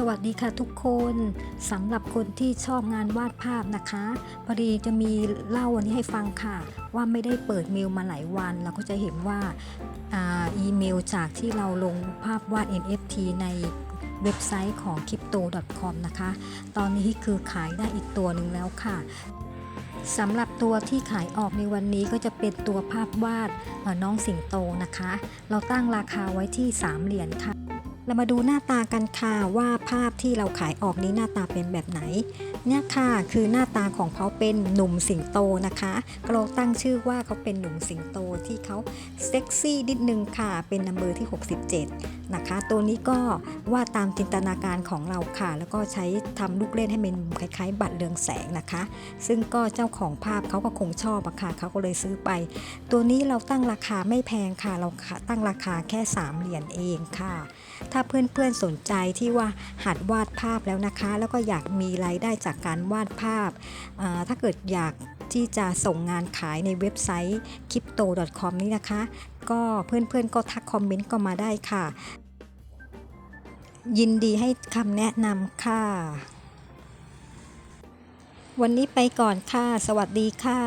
สวัสดีค่ะทุกคนสำหรับคนที่ชอบงานวาดภาพนะคะพอดีจะมีเล่าวันนี้ให้ฟังค่ะ ว่าไม่ได้เปิดเมลมาหลายวัน เราก็จะเห็นว่าอาอีเมลจากที่เราลงภาพวาด NFT ในเว็บไซต์ของ crypto.com นะคะ ตอนนี้คือขายได้อีกตัวหนึ่งแล้วค่ะสำหรับตัวที่ขายออกในวันนี้ก็จะเป็นตัวภาพวาดน้องสิงโตนะคะ เราตั้งราคาไว้ที่ 3 เหรียญค่ะ เรามาดูหน้าตากันค่ะว่าภาพที่เราขายออกนี้หน้าตาเป็นแบบไหน เนี่ยค่ะคือหน้าตาของเขาเป็นหนุ่มสิงโตนะคะเราตั้งชื่อว่าเขาเป็นหนุ่มสิงโตที่เขาเซ็กซี่นิดนึงค่ะเป็นนัมเบอร์ที่ 67นะคะ ตัวนี้ก็วาดตามจินตนาการของเราค่ะ แล้วก็ใช้ทำลูกเล่นให้เป็นคล้ายๆ บัตรเรืองแสงนะคะ ซึ่งก็เจ้าของภาพเขาก็คงชอบอะค่ะเขาก็เลยซื้อไป ตัวนี้เราตั้งราคาไม่แพงค่ะ เราตั้งราคาแค่ 3 เหรียญเองค่ะ ถ้าเพื่อนๆสนใจที่ว่าหัดวาดภาพแล้วนะคะ แล้วก็อยากมีรายได้จากการวาดภาพ ถ้าเกิดอยาก ที่จะส่งงานขายในเว็บไซต์ crypto.com นี้นะคะ ก็เพื่อนๆก็ทักคอมเมนต์ก็มาได้ค่ะ ยินดีให้คำแนะนำค่ะ วันนี้ไปก่อนค่ะ สวัสดีค่ะ